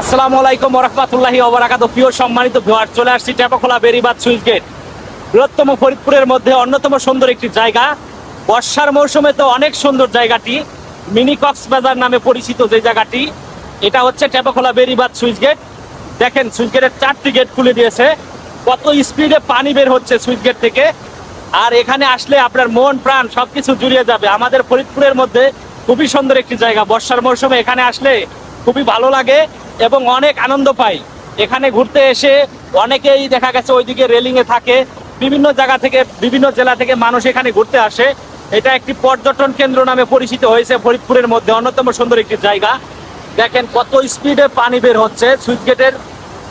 আসসালামু আলাইকুম রহমতুল্লাহি ওবরাকাত প্রিয় সম্মানিত ভিউয়ার চলে আসছি টেপাখোলা বেরিবাদ সুইচ গেট। বৃহত্তম ফরিদপুরের মধ্যে অন্যতম সুন্দর একটি জায়গা। বর্ষার মৌসুমে তো অনেক সুন্দর জায়গাটি। মিনি কক্সবাজার নামে পরিচিত যে জায়গাটি, এটা হচ্ছে টেপাখোলা বেরিবাদ সুইচ গেট। দেখেন, সুইচ গেটের চারটি গেট খুলে দিয়েছে। কত স্পিডে পানি বের হচ্ছে সুইচ গেট থেকে। আর এখানে আসলে আপনার মন, প্রাণ সবকিছু জুড়িয়ে যাবে। আমাদের ফরিদপুরের মধ্যে খুবই সুন্দর একটি জায়গা। বর্ষার মৌসুমে এখানে আসলে খুবই ভালো লাগে। এবং অনেক আনন্দ পাই। এখানে ঘুরতে এসে অনেকেই দেখা গেছে ওইদিকে রেলিং এ থাকে। বিভিন্ন জায়গা থেকে, বিভিন্ন জেলা থেকে মানুষ এখানে ঘুরতে আসে। এটা একটি পর্যটন কেন্দ্র নামে পরিচিত হয়েছে ফরিদপুরের মধ্যে। অন্যতম সুন্দর একটি জায়গা। দেখেন কত স্পিডে পানি বের হচ্ছে। সুইচ গেটের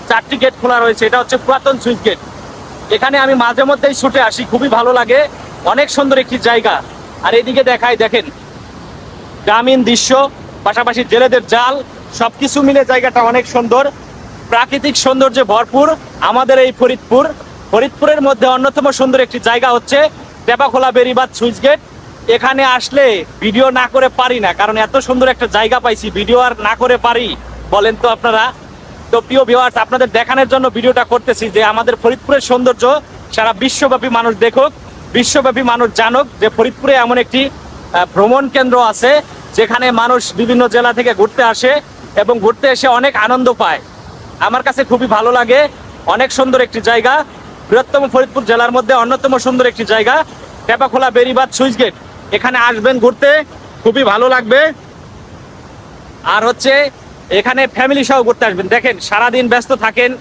চারটি গেট খোলা রয়েছে। এটা হচ্ছে পুরাতন সুইচ গেট। এখানে আমি মাঝে মধ্যেই ছুটে আসি। খুবই ভালো লাগে। অনেক সুন্দর একটি জায়গা। আর এদিকে দেখাই, দেখেন, গ্রামীণ দৃশ্য, পাশাপাশি জেলেদের জাল সবকিছু মিলে জায়গাটা অনেক সুন্দর। প্রাকৃতিক সৌন্দর্যে ভরপুর। আমাদের এই ফরিদপুর। ফরিদপুরের মধ্যে অন্যতম সুন্দর একটি জায়গা হচ্ছে টেপাখোলা বেরিবাদ সুইচ গেট। এখানে আসলে ভিডিও না করে পারি না, কারণ এত সুন্দর একটা জায়গা পাইছি, ভিডিও আর না করে পারি, বলেন তো আপনারা। তো প্রিয় ভিউয়ার্স আপনাদের দেখানোর জন্য ভিডিওটা করতেছি যে আমাদের ফরিদপুরের সৌন্দর্য সারা বিশ্বব্যাপী মানুষ দেখুক, বিশ্বব্যাপী মানুষ জানুক যে ফরিদপুরে এমন একটি ভ্রমণ কেন্দ্র আছে, যেখানে মানুষ বিভিন্ন জেলা থেকে ঘুরতে আসে। এবং ঘুরতে এসে অনেক আনন্দ পায়। আমার কাছে খুবই ভালো লাগে। অনেক সুন্দর একটি জায়গা। বৃহত্তম ফরিদপুর জেলার মধ্যে অন্যতম সুন্দর একটি জায়গা। টেপাখোলা বেরিবাদ সুইচ গেট। এখানে আসবেন ঘুরতে। খুবই ভালো লাগবে। আর হচ্ছে এখানে ফ্যামিলি সহ ঘুরতে আসবেন। দেখেন, সারাদিন ব্যস্ত থাকেন।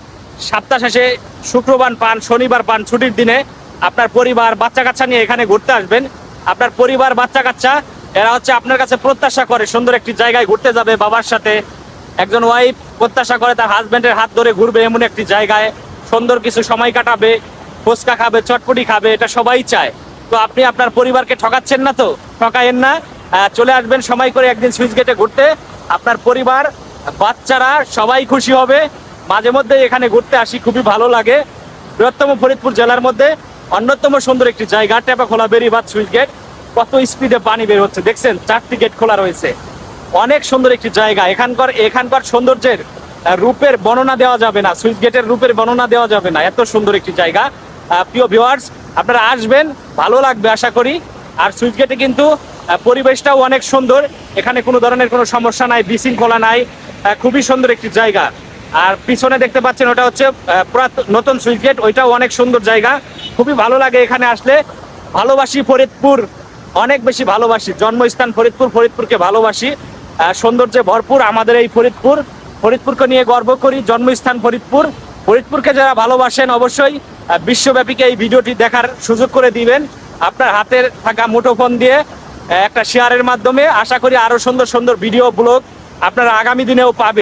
সপ্তাহ শেষে শুক্রবার পান, শনিবার পান ছুটির দিনে আপনার পরিবার বাচ্চা কাচ্চা নিয়ে এখানে ঘুরতে আসবেন। আপনার পরিবার বাচ্চা কাচ্চা এরা হচ্ছে আপনার কাছে প্রত্যাশা করে সুন্দর একটি জায়গায় ঘুরতে যাবে বাবার সাথে। একজন ওয়াইফ প্রত্যাশা করে তার হাজবেন্ডের হাত ধরে ঘুরবে এমন একটি জায়গায়, সুন্দর কিছু সময় কাটাবে, ফুচকা খাবে, চটপটি খাবে, এটা সবাই চায়। তো আপনি আপনার পরিবারকে ঠকাচ্ছেন না তো? ঠকায়েন না। চলে আসবেন সময় করে একদিন সুইচ গেটে ঘুরতে। আপনার পরিবার, বাচ্চারা সবাই খুশি হবে। মাঝে মধ্যে এখানে ঘুরতে আসি, খুবই ভালো লাগে। বৃহত্তম ফরিদপুর জেলার মধ্যে অন্যতম সুন্দর একটি জায়গা টেপা খোলা বেরিবাদ সুইচ গেট। কত স্পিডে পানি বের হচ্ছে, দেখছেন? চারটি গেট খোলা রয়েছে। অনেক সুন্দর একটি জায়গা। এখানকার এখানকার সৌন্দর্যের রূপের বর্ণনা দেওয়া যাবে না। সুইচ গেটের রূপের বর্ণনা দেওয়া যাবে না। এত সুন্দর একটি জায়গা। প্রিয় ভিউয়ার্স আপনারা আসবেন, ভালো লাগবে আশা করি। আর সুইচ গেটে কিন্তু পরিবেশটাও অনেক সুন্দর। এখানে কোনো ধরনের কোনো সমস্যা নাই, বিশৃঙ্খলা নাই। খুবই সুন্দর একটি জায়গা। আর পিছনে দেখতে পাচ্ছেন, ওটা হচ্ছে নতুন সুইচ গেট ওইটাও অনেক সুন্দর জায়গা। খুবই ভালো লাগে এখানে আসলে। ভালোবাসি ফরিদপুর। অনেক বেশি ভালোবাসি। জন্মস্থান ফরিদপুর। ফরিদপুরকে ভালোবাসি। সৌন্দর্যে ভরপুর আমাদের এই ফরিদপুর। ফরিদপুরকে নিয়ে গর্ব করি, জন্মস্থান ফরিদপুর। ফরিদপুরকে যারা ভালোবাসেন অবশ্যই বিশ্বব্যাপীকে এই ভিডিওটি দেখার সুযোগ করে দিবেন। আপনার হাতের থাকা মুঠোফোন দিয়ে একটা শেয়ারের মাধ্যমে আশা করি আরও সুন্দর সুন্দর ভিডিও, ব্লগ আপনারা আগামী দিনেও পাবেন।